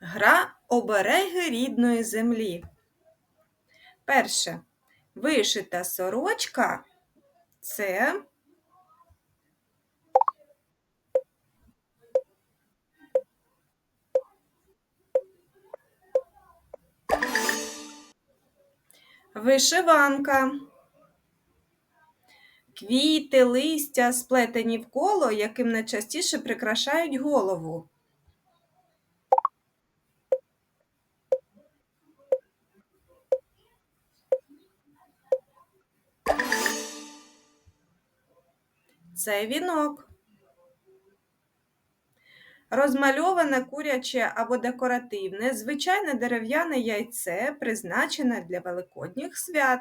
Гра обереги рідної землі. Перше. Вишита сорочка це вишиванка. Квіти, листя, сплетені в коло, яким найчастіше прикрашають голову. Це вінок. Розмальоване куряче або декоративне, звичайне дерев'яне яйце, призначене для великодніх свят.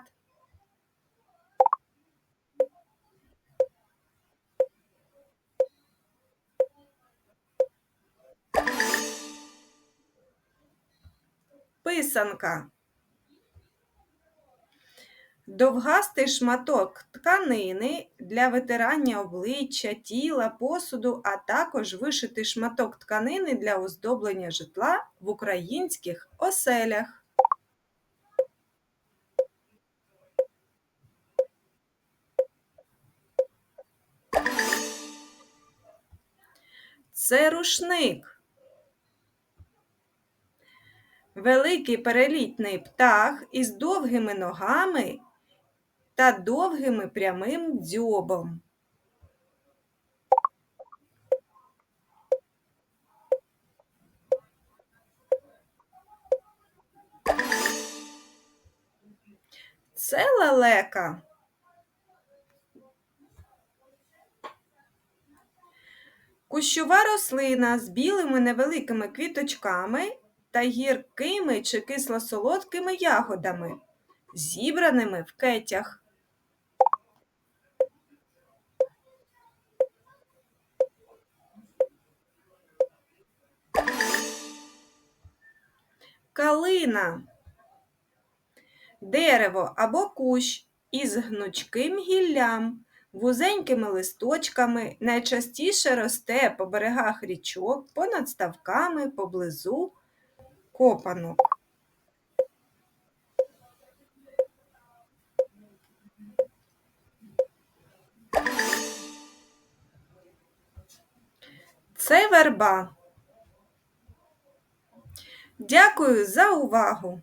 Писанка. Довгастий шматок тканини для витирання обличчя, тіла, посуду, а також вишитий шматок тканини для оздоблення житла в українських оселях. Це рушник. Великий перелітний птах із довгими ногами та довгим прямим дзьобом. Це лелека. Кущова рослина з білими невеликими квіточками та гіркими чи кисло-солодкими ягодами, зібраними в кетях. Калина дерево або кущ із гнучким гіллям, вузенькими листочками найчастіше росте по берегах річок, понад ставками поблизу копанок. Це верба. Дякую за увагу!